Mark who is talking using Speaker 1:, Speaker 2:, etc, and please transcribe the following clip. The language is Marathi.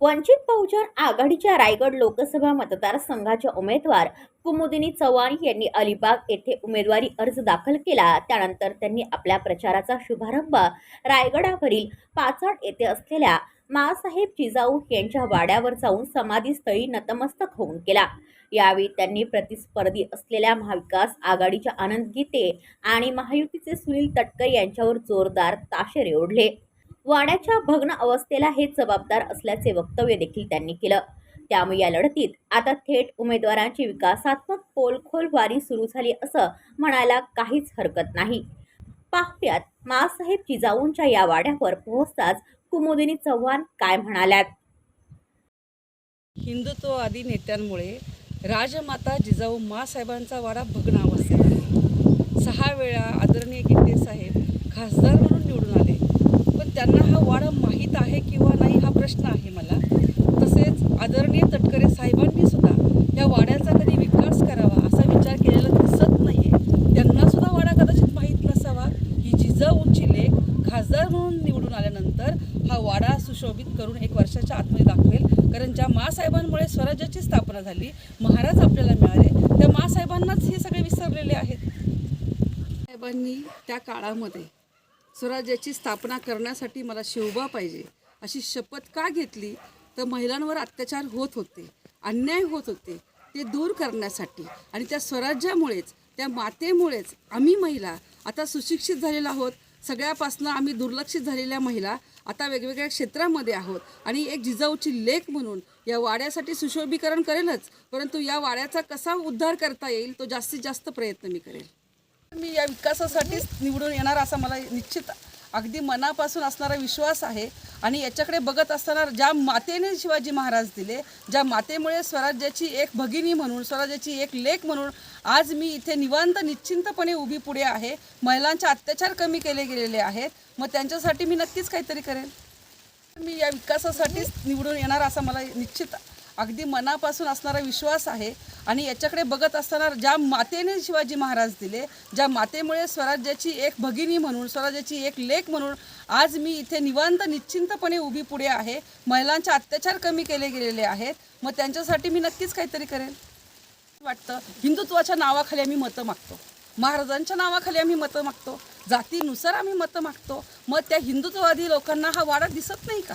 Speaker 1: वंचित बहुजन आघाडीच्या रायगड लोकसभा मतदारसंघाच्या उमेदवार कुमुदिनी चव्हाण यांनी अलिबाग येथे उमेदवारी अर्ज दाखल केला. त्यानंतर त्यांनी आपल्या प्रचाराचा शुभारंभ रायगडावरील पाचाड येथे असलेल्या मासाहेब जिजाऊ यांच्या वाड्यावर जाऊन समाधीस्थळी नतमस्तक होऊन केला. यावेळी त्यांनी प्रतिस्पर्धी असलेल्या महाविकास आघाडीच्या आनंद गीते आणि महायुतीचे सुनील तटकर यांच्यावर जोरदार ताशेरे ओढले. वाड्याच्या भग्न अवस्थेला हे जबाबदार असल्याचे वक्तव्य देखील त्यांनी केलं. त्यामुळे या लढतीत आता थेट उमेदवारांची विकासात्मक पोलखोल वारी सुरू झाली असं म्हणायला काहीच हरकत नाही. पाहुयात मासाहेब जिजाऊंच्या या वाड्यावर पोहोचताच कुमुदिनी चव्हाण काय म्हणाल्यात?
Speaker 2: हिंदुत्ववादी नेत्यांमुळे राजमाता जिजाऊ मासाहेबांचा वाडा भग्न अवस्थेत आहे. सहा वेळा आदरणीय गिंडे साहेब खासदार म्हणून निवडून आले पण त्यांना हा वाडा माहीत आहे किंवा नाही हा प्रश्न आहे मला तसेच आदरणीय तटकरे साहेबांनी सुद्धा या वाड्याचा कधी विकास करावा असा विचार केलेला दिसत नाही आहे त्यांना सुद्धा वाडा कदाचित माहीत नसावा की जिजाऊंची लेख खासदार म्हणून निवडून आल्यानंतर हा वाडा सुशोभित करून एक वर्षाच्या आतमध्ये दाखवेल. कारण ज्या मासाहेबांमुळे स्वराज्याची स्थापना झाली महाराज आपल्याला मिळाले त्या मासाहेबांनाच हे सगळे विसरलेले आहेत. साहेबांनी त्या काळामध्ये स्वराज्याची स्थापना करण्यासाठी मला शिवबा पाहिजे अशी शपथ का घेतली? तर महिलांवर अत्याचार होत होते अन्याय होत होते ते दूर करण्यासाठी. आणि त्या स्वराज्यामुळेच त्या मातेमुळेच आम्ही महिला आता सुशिक्षित झालेलो आहोत. सगळ्यापासनं आम्ही दुर्लक्षित झालेल्या महिला आता वेगवेगळ्या क्षेत्रामध्ये आहोत. आणि एक जिजाऊची लेख म्हणून या वाड्यासाठी सुशोभीकरण करेलच परंतु या वाड्याचा कसा उद्धार करता येईल तो जास्तीत जास्त प्रयत्न मी करेल. मी या विकासासाठीच निवडून येणार असा मला निश्चित अगदी मनापासून असणारा विश्वास आहे. आणि याच्याकडे बघत असताना ज्या मातेने शिवाजी महाराज दिले ज्या मातेमुळे स्वराज्याची एक भगिनी म्हणून स्वराज्याची एक लेख म्हणून आज मी इथे निवांत निश्चिंतपणे उभी पुढे आहे. महिलांचे अत्याचार कमी केले गेलेले आहेत. मग त्यांच्यासाठी मी नक्कीच काहीतरी करेन मी या विकासासाठीच निवडून येणार असा मला निश्चित अगदी मनापासून असणारा विश्वास आहे. आणि याच्याकडे बघत असताना ज्या मातेने शिवाजी महाराज दिले ज्या मातेमुळे स्वराज्याची एक भगिनी म्हणून स्वराज्याची एक लेख म्हणून आज मी इथे निवांत निश्चिंतपणे उभी पुढे आहे. महिलांचे अत्याचार कमी केले गेलेले आहेत. मग त्यांच्यासाठी मी नक्कीच काहीतरी करेन वाटतं. हिंदुत्वाच्या नावाखाली आम्ही मतं मागतो. महाराजांच्या नावाखाली आम्ही मतं मागतो. जातीनुसार आम्ही मतं मागतो. मग त्या हिंदुत्ववादी लोकांना हा वाडा दिसत नाही का?